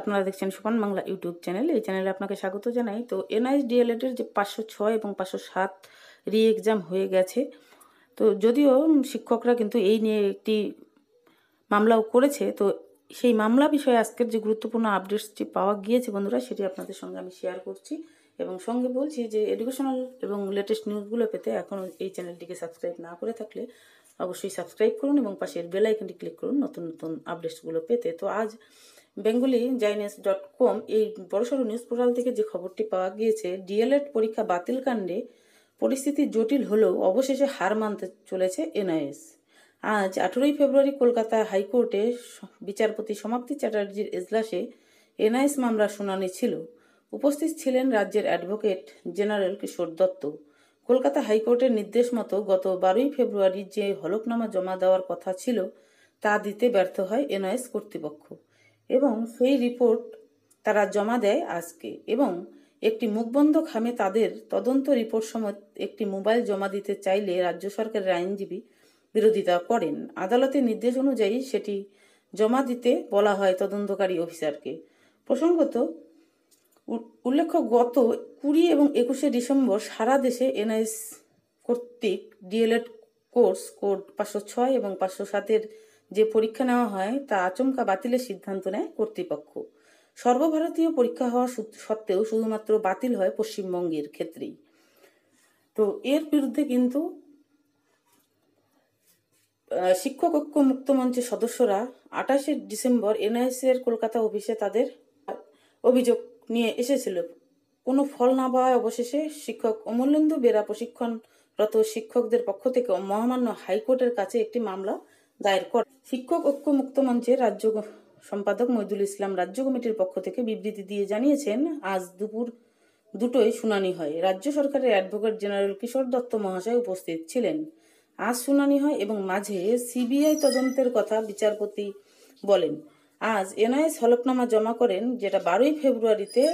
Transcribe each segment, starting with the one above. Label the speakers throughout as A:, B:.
A: আপনারা দেখছেন সুপান Bangla YouTube channel. এই চ্যানেলে আপনাকে স্বাগত জানাই। তো এনআইএস ডিএলএডের যে পাঁচশো ছয় এবং পাঁচশো সাত রি এক্সাম হয়ে গেছে। তো যদিও শিক্ষকরা কিন্তু এই নিয়ে একটি মামলাও করেছে, তো সেই মামলা বিষয়ে আজকের যে গুরুত্বপূর্ণ আপডেটসটি পাওয়া গিয়েছে বন্ধুরা, সেটি আপনাদের সঙ্গে আমি শেয়ার করছি এবং সঙ্গে বলছি যে এডুকেশনাল এবং লেটেস্ট নিউজগুলো পেতে এখনও এই চ্যানেলটিকে সাবস্ক্রাইব না করে থাকলে অবশ্যই সাবস্ক্রাইব করুন এবং পাশের বেল আইকনটি ক্লিক করুন, নতুন নতুন আপডেটসগুলো পেতে। তো আজ বেঙ্গলি জাইনেস ডট কম এই বড়সড় নিউজ পোর্টাল থেকে যে খবরটি পাওয়া গিয়েছে ডিএলএড পরীক্ষা বাতিল কাণ্ডে পরিস্থিতি জটিল হলেও অবশেষে হার মানতে চলেছে এনআইএস আজ আঠেরোই ফেব্রুয়ারি কলকাতা হাইকোর্টে বিচারপতি সমাপ্তি চ্যাটার্জির এজলাসে এনআইএস মামলার শুনানি ছিল। উপস্থিত ছিলেন রাজ্যের অ্যাডভোকেট জেনারেল কিশোর দত্ত। কলকাতা হাইকোর্টের নির্দেশ মতো গত বারোই ফেব্রুয়ারি যে হলফনামা জমা দেওয়ার কথা ছিল, তা দিতে ব্যর্থ হয় এনআইএস কর্তৃপক্ষ। এবং সেই রিপোর্ট তারা জমা দেয় আজকে। এবং একটি মুখবন্ধ খামে তাদের তদন্ত রিপোর্ট সমেত একটি মোবাইল জমা দিতে চাইলে রাজ্য সরকারের আইনজীবী বিরোধিতা করেন। আদালতের নির্দেশ অনুযায়ী সেটি জমা দিতে বলা হয় তদন্তকারী অফিসারকে। প্রসঙ্গত উল্লেখ্য, গত কুড়ি এবং একুশে ডিসেম্বর সারা দেশে এনআইএস কর্তৃক ডিএলএড কোর্স কোড পাঁচশো ছয় এবং পাঁচশো সাতের যে পরীক্ষা নেওয়া হয় তা আচমকা বাতিলের সিদ্ধান্ত নেয় কর্তৃপক্ষ। সর্বভারতীয় পরীক্ষা হওয়া সত্ত্বেও শুধুমাত্র বাতিল হয় পশ্চিমবঙ্গের ক্ষেত্রেই। তো এর বিরুদ্ধে কিন্তু শিক্ষক ঐক্য মুক্ত মঞ্চের সদস্যরা আঠাশে ডিসেম্বর এনআইএস এর কলকাতা অফিসে তাদের অভিযোগ নিয়ে এসেছিল। কোনো ফল না পাওয়ায় অবশেষে শিক্ষক অমূল্যেন্দু বেরা প্রশিক্ষণরত শিক্ষকদের পক্ষ থেকে মহামান্য হাইকোর্টের কাছে একটি মামলা দায়ের করে। শিক্ষক ঐক্য মুক্ত মঞ্চের রাজ্য সম্পাদক মইদুল ইসলাম রাজ্য কমিটির পক্ষ থেকে বিবৃতি দিয়ে জানিয়েছেন, আজ দুপুর দুটোই শুনানি হয়। রাজ্য সরকারের অ্যাডভোকেট জেনারেল কিশোর দত্ত মহাশয় উপস্থিত ছিলেন। আজ শুনানি হয় এবং মাঝে সিবিআই তদন্তের কথা বিচারপতি বলেন। আজ এনআইএস হলফনামা জমা করেন, যেটা বারোই ফেব্রুয়ারিতে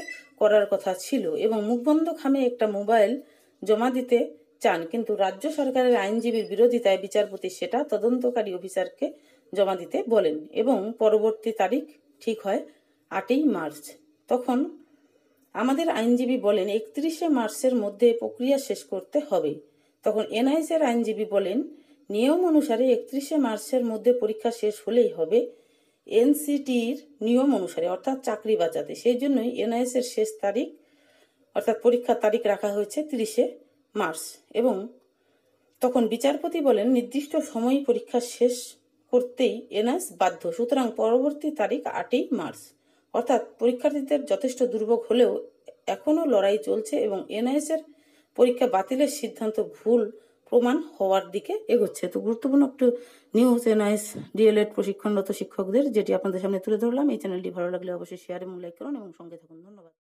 A: করার কথা ছিল এবং মুখবন্ধ খামে একটা মোবাইল জমা দিতে চান, কিন্তু রাজ্য সরকারের আইনজীবীর বিরোধিতায় বিচারপতি সেটা তদন্তকারী অফিসারকে জমা দিতে বলেন এবং পরবর্তী তারিখ ঠিক হয় আটই মার্চ। তখন আমাদের আইনজীবী বলেন, একত্রিশে মার্চের মধ্যে প্রক্রিয়া শেষ করতে হবে। তখন এনআইএস এর আইনজীবী বলেন, নিয়ম অনুসারে একত্রিশে মার্চের মধ্যে পরীক্ষা শেষ হলেই হবে। এনসিটির নিয়ম অনুসারে, অর্থাৎ চাকরি বাঁচাতে। সেই জন্যই এনআইএস এর শেষ তারিখ, অর্থাৎ পরীক্ষার তারিখ রাখা হয়েছে তিরিশে মার্চ এবং তখন বিচারপতি বলেন, নির্দিষ্ট সময় পরীক্ষা শেষ করতেই এনআইএস বাধ্য। সুতরাং পরবর্তী তারিখ আটই মার্চ। অর্থাৎ পরীক্ষার্থীদের যথেষ্ট দুর্ভোগ হলেও এখনও লড়াই চলছে এবং এনআইএস এর পরীক্ষা বাতিলের সিদ্ধান্ত ভুল প্রমাণ হওয়ার দিকে এগোচ্ছে। তো গুরুত্বপূর্ণ একটু নিউজ এনআইএস ডিএলএড প্রশিক্ষণরত শিক্ষকদের, যেটি আপনাদের সামনে তুলে ধরলাম। এই চ্যানেলটি ভালো লাগলে অবশ্যই শেয়ার এবং লাইক করুন এবং সঙ্গে থাকুন। ধন্যবাদ।